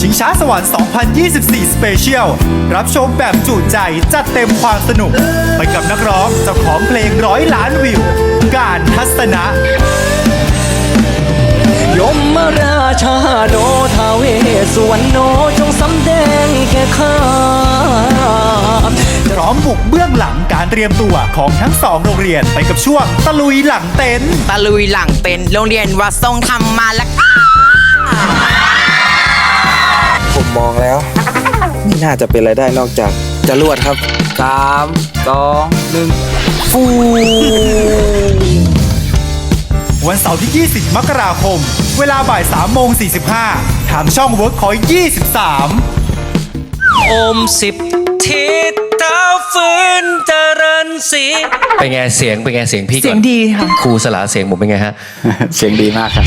ชิงช้าสวรรค์ 2024 Special รับชมแบบจุใจ จัดเต็มความสนุก ไปกับนักร้องเจ้าของเพลงร้อยล้านวิว การทัศนะ ยมราชาโนทาเวสวรรณโนจงสำแดงแก่ข้าพร้อมบุกเบื้องหลังการเตรียมตัวของทั้งสองโรงเรียนไปกับช่วงตะลุยหลังเต็นท์ตะลุยหลังเต็นท์โรงเรียนวัดทรงธรรมมาแล้วผ มมองแล้ว ไม่น่าจะเป็นอะไรได้นอกจากจรวดครับสามสองหนึ่งฟูวันเสาร์ที่ 20 มกราคม เวลาบ่าย3โมง 45 ทางช่อง Workpoint 23อมสิบทิศเท้าฟื้นเจริญสีเป็นไงเสียงเป็นไงเสียงพี่ก่อน เสียงดีค่ะ ครูสลาเสียงผมเป็นไงฮะ เสียงดีมากครับ